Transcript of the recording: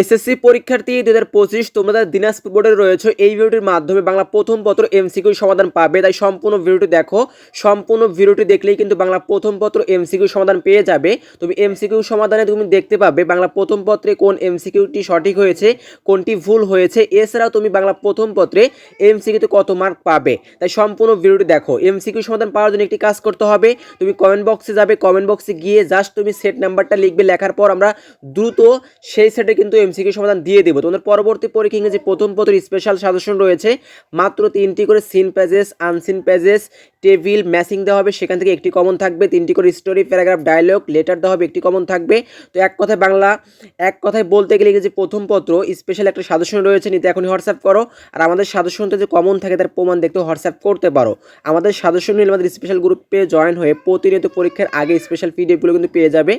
SSC পরীক্ষার্থী দু হাজার পঁচিশ, তোমরা দিনাজপুর বোর্ডে রয়েছে, এই ভিডিওটির মাধ্যমে বাংলা প্রথম পত্র এমসিকিউ সমাধান পাবে। তাই সম্পূর্ণ ভিডিওটি দেখো। সম্পূর্ণ ভিডিওটি দেখলেই কিন্তু বাংলা প্রথম পত্র এমসিকিউ সমাধান পেয়ে যাবে। তুমি এমসিকিউ সমাধানে তুমি দেখতে পাবে বাংলা প্রথম পত্রে কোন এমসিকিউটি সঠিক হয়েছে, কোনটি ভুল হয়েছে। এছাড়াও তুমি বাংলা প্রথম পত্রে এমসিকিউতে কত মার্ক পাবে। তাই সম্পূর্ণ ভিডিওটি দেখো। এমসিকিউ সমাধান পাওয়ার জন্য একটি কাজ করতে হবে। তুমি কমেন্ট বক্সে যাবে। কমেন্ট বক্সে গিয়ে জাস্ট তুমি সেট নাম্বারটা লিখবে। লেখার পর আমরা দ্রুত সেই সেটে কিন্তু এমসিকিউ সমাধান দিয়ে দেবো। তোমাদের পরবর্তী পরীক্ষা ইংরেজি প্রথম পত্র স্পেশাল সাজেশন রয়েছে, মাত্র তিনটি করে seen pages unseen pages table matching দেওয়া হবে, সেখান থেকে একটি কমন থাকবে, তিনটি করে স্টোরি প্যারাগ্রাফ ডায়লগ লেটার দেওয়া হবে, একটি কমন থাকবে। তো এক কথায় বাংলা, এক কথায় বলতে গেলে যে প্রথম পত্র স্পেশাল একটা সাজেশন রয়েছে, নিতে এখনই হোয়াটসঅ্যাপ করো। আর আমাদের সাজেশনতে যে কমন থাকে, তার প্রমাণ দেখতে হোয়াটসঅ্যাপ করতে পারো। আমাদের সাজেশন নিয়ে আমাদের স্পেশাল গ্রুপে জয়েন হয়ে প্রতিনিয়ত পরীক্ষার আগে স্পেশাল পিডিএফগুলো কিন্তু পেয়ে যাবে।